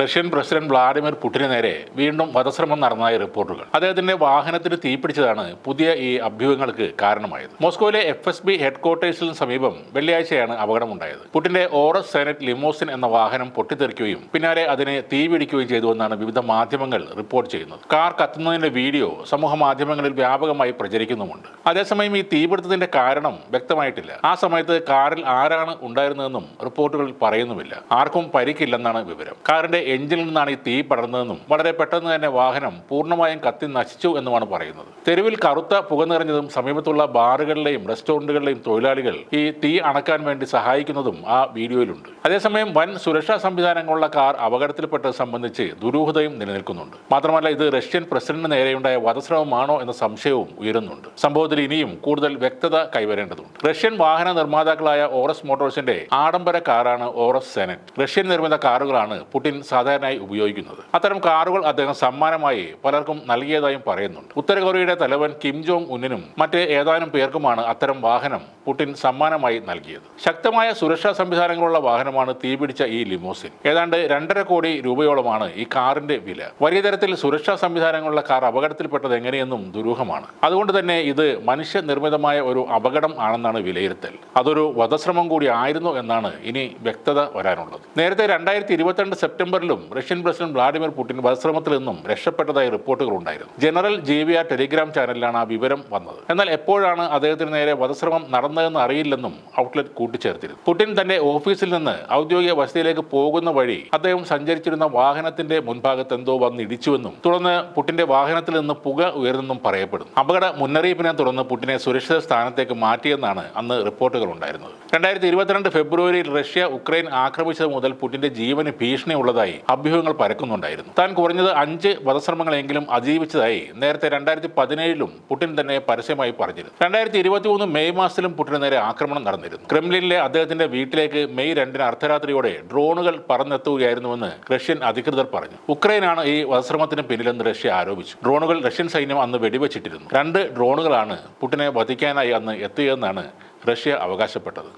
Russian president Vladimir പുടിന് നേരെ വീണ്ടും വധശ്രമം നടന്നതായി റിപ്പോർട്ടുകൾ. അദ്ദേഹത്തിന്റെ വാഹനത്തിന് തീപിടിച്ചതാണ് പുതിയ ഈ അഭ്യൂഹങ്ങൾക്ക് കാരണമായത്. മോസ്കോയിലെ എഫ് എസ് ബി ഹെഡ്ക്വാർട്ടേഴ്സിന് സമീപം വെള്ളിയാഴ്ചയാണ് അപകടമുണ്ടായത്. പുടിന്റെ ഓറസ് സെനറ്റ് ലിമോസിൻ എന്ന വാഹനം പൊട്ടിത്തെറിക്കുകയും പിന്നാലെ അതിനെ തീപിടിക്കുകയും ചെയ്തുവെന്നാണ് വിവിധ മാധ്യമങ്ങൾ റിപ്പോർട്ട് ചെയ്യുന്നത്. കാർ കത്തുന്നതിന്റെ വീഡിയോ സമൂഹ മാധ്യമങ്ങളിൽ വ്യാപകമായി പ്രചരിക്കുന്നുമുണ്ട്. അതേസമയം ഈ തീപിടുത്തത്തിന്റെ കാരണം വ്യക്തമായിട്ടില്ല. ആ സമയത്ത് കാറിൽ ആരാണ് ഉണ്ടായിരുന്നതെന്നും റിപ്പോർട്ടുകൾ പറയുന്നുമില്ല. ആർക്കും പരിക്കില്ലെന്നാണ് വിവരം. കാറിന്റെ എഞ്ചിനിൽ നിന്നാണ് ഈ തീ പടർന്നതെന്നും വളരെ പെട്ടെന്ന് തന്നെ വാഹനം പൂർണമായും കത്തി നശിച്ചു എന്നുമാണ് പറയുന്നത്. തെരുവിൽ കറുത്ത പുക നിറഞ്ഞതും സമീപത്തുള്ള ബാറുകളിലെയും റെസ്റ്റോറന്റുകളിലെയും തൊഴിലാളികൾ ഈ തീ അണക്കാൻ വേണ്ടി സഹായിക്കുന്നതും ആ വീഡിയോയിലുണ്ട്. അതേസമയം വൻ സുരക്ഷാ സംവിധാനങ്ങളുള്ള കാർ അപകടത്തിൽപ്പെട്ടത് സംബന്ധിച്ച് ദുരൂഹതയും നിലനിൽക്കുന്നുണ്ട്. മാത്രമല്ല ഇത് റഷ്യൻ പ്രസിഡന്റിന് നേരെയുണ്ടായ വധശ്രമമാണോ എന്ന സംശയവും ഉയരുന്നുണ്ട്. സംഭവത്തിൽ ഇനിയും കൂടുതൽ വ്യക്തത കൈവരേണ്ടതുണ്ട്. റഷ്യൻ വാഹന നിർമ്മാതാക്കളായ ഓറസ് മോട്ടോഴ്സിന്റെ ആഡംബര കാറാണ് ഓറസ് സെനറ്റ്. റഷ്യൻ നിർമ്മിത കാറുകളാണ് പുടിൻ സാധാരണയായി ഉപയോഗിക്കുന്നത്. അത്തരം കാറുകൾ അദ്ദേഹം സമ്മാനമായി പലർക്കും നൽകിയതായും പറയുന്നുണ്ട്. ഉത്തര കൊറിയയുടെ തലവൻ കിം ജോങ് ഉന്നിനും മറ്റ് ഏതാനും പേർക്കുമാണ് അത്തരം വാഹനം പുടിൻ സമ്മാനമായി നൽകിയത്. ശക്തമായ സുരക്ഷാ സംവിധാനങ്ങളുള്ള വാഹനമാണ് തീപിടിച്ച ഈ ലിമോസിൻ. ഏതാണ്ട് രണ്ടര കോടി രൂപയോളമാണ് ഈ കാറിന്റെ വില. വലിയ തരത്തിൽ സുരക്ഷാ സംവിധാനങ്ങളുള്ള കാർ അപകടത്തിൽപ്പെട്ടത് എങ്ങനെയെന്നും ദുരൂഹമാണ്. അതുകൊണ്ട് തന്നെ ഇത് മനുഷ്യനിർമ്മിതമായ ഒരു അപകടം ആണെന്നാണ് വിലയിരുത്തൽ. അതൊരു വധശ്രമം കൂടി ആയിരുന്നു എന്നാണ് ഇനി വ്യക്തത വരാനുള്ളത്. നേരത്തെ രണ്ടായിരത്തി ഇരുപത്തിരണ്ട് സെപ്റ്റംബറിലും റഷ്യൻ പ്രസിഡന്റ് വ്ളാഡിമിർ പുടിൻ വധശ്രമത്തിൽ നിന്നും രക്ഷപ്പെട്ടതായി റിപ്പോർട്ടുകൾ ഉണ്ടായിരുന്നു. ജനറൽ ജേവിയ ടെലിഗ്രാം ചാനലിലാണ് ആ വിവരം വന്നത്. എന്നാൽ എപ്പോഴാണ് അദ്ദേഹത്തിന് നേരെ വധശ്രമം നടന്നതെന്ന് അറിയില്ലെന്നും ഔട്ട്ലെറ്റ് കൂട്ടിച്ചേർത്തിരുന്നു. പുടിൻ തന്റെ ഓഫീസിൽ നിന്ന് ഔദ്യോഗിക വസതിയിലേക്ക് പോകുന്ന വഴി അദ്ദേഹം സഞ്ചരിച്ചിരുന്ന വാഹനത്തിന്റെ മുൻഭാഗത്ത് എന്തോ വന്ന് ഇടിച്ചുവെന്നും തുടർന്ന് പുടിന്റെ വാഹനത്തിൽ നിന്ന് പുക ഉയർന്നെന്നും പറയപ്പെടുന്നു. അപകട മുന്നറിയിപ്പിനെ തുടർന്ന് പുടിനെ സുരക്ഷിത സ്ഥാനത്തേക്ക് മാറ്റിയെന്നാണ് അന്ന് റിപ്പോർട്ടുകൾ ഉണ്ടായിരുന്നത്. രണ്ടായിരത്തി ഇരുപത്തിരണ്ട് ഫെബ്രുവരിയിൽ റഷ്യ ഉക്രൈൻ ആക്രമിച്ചത് മുതൽ പുടിന്റെ ജീവന് ഭീഷണി ഉള്ളതായി അഭ്യൂഹങ്ങൾ പരക്കുന്നുണ്ടായിരുന്നു. താൻ കുറഞ്ഞത് അഞ്ച് വധശ്രമങ്ങളെങ്കിലും അതിജീവിച്ചതായി നേരത്തെ രണ്ടായിരത്തി പതിനേഴിലും പുടിൻ തന്നെ പരസ്യമായി പറഞ്ഞിരുന്നു. രണ്ടായിരത്തി ഇരുപത്തി മൂന്ന് മെയ് മാസത്തിലും പുടിന് നേരെ ആക്രമണം നടന്നിരുന്നു. ക്രെംലിനിലെ അദ്ദേഹത്തിന്റെ വീട്ടിലേക്ക് മെയ് രണ്ടിന് അർദ്ധരാത്രിയോടെ ഡ്രോണുകൾ പറന്നെത്തുകയായിരുന്നുവെന്ന് റഷ്യൻ അധികൃതർ പറഞ്ഞു. ഉക്രൈനാണ് ഈ വധശ്രമത്തിന് പിന്നിലെന്ന് റഷ്യ ആരോപിച്ചു. ഡ്രോണുകൾ റഷ്യൻ സൈന്യം അന്ന് വെടിവെച്ചിട്ടിരുന്നു. രണ്ട് ഡ്രോണുകളാണ് പുടിനെ വധിക്കാനായി അന്ന് എത്തിയതെന്നാണ് റഷ്യ അവകാശപ്പെട്ടത്.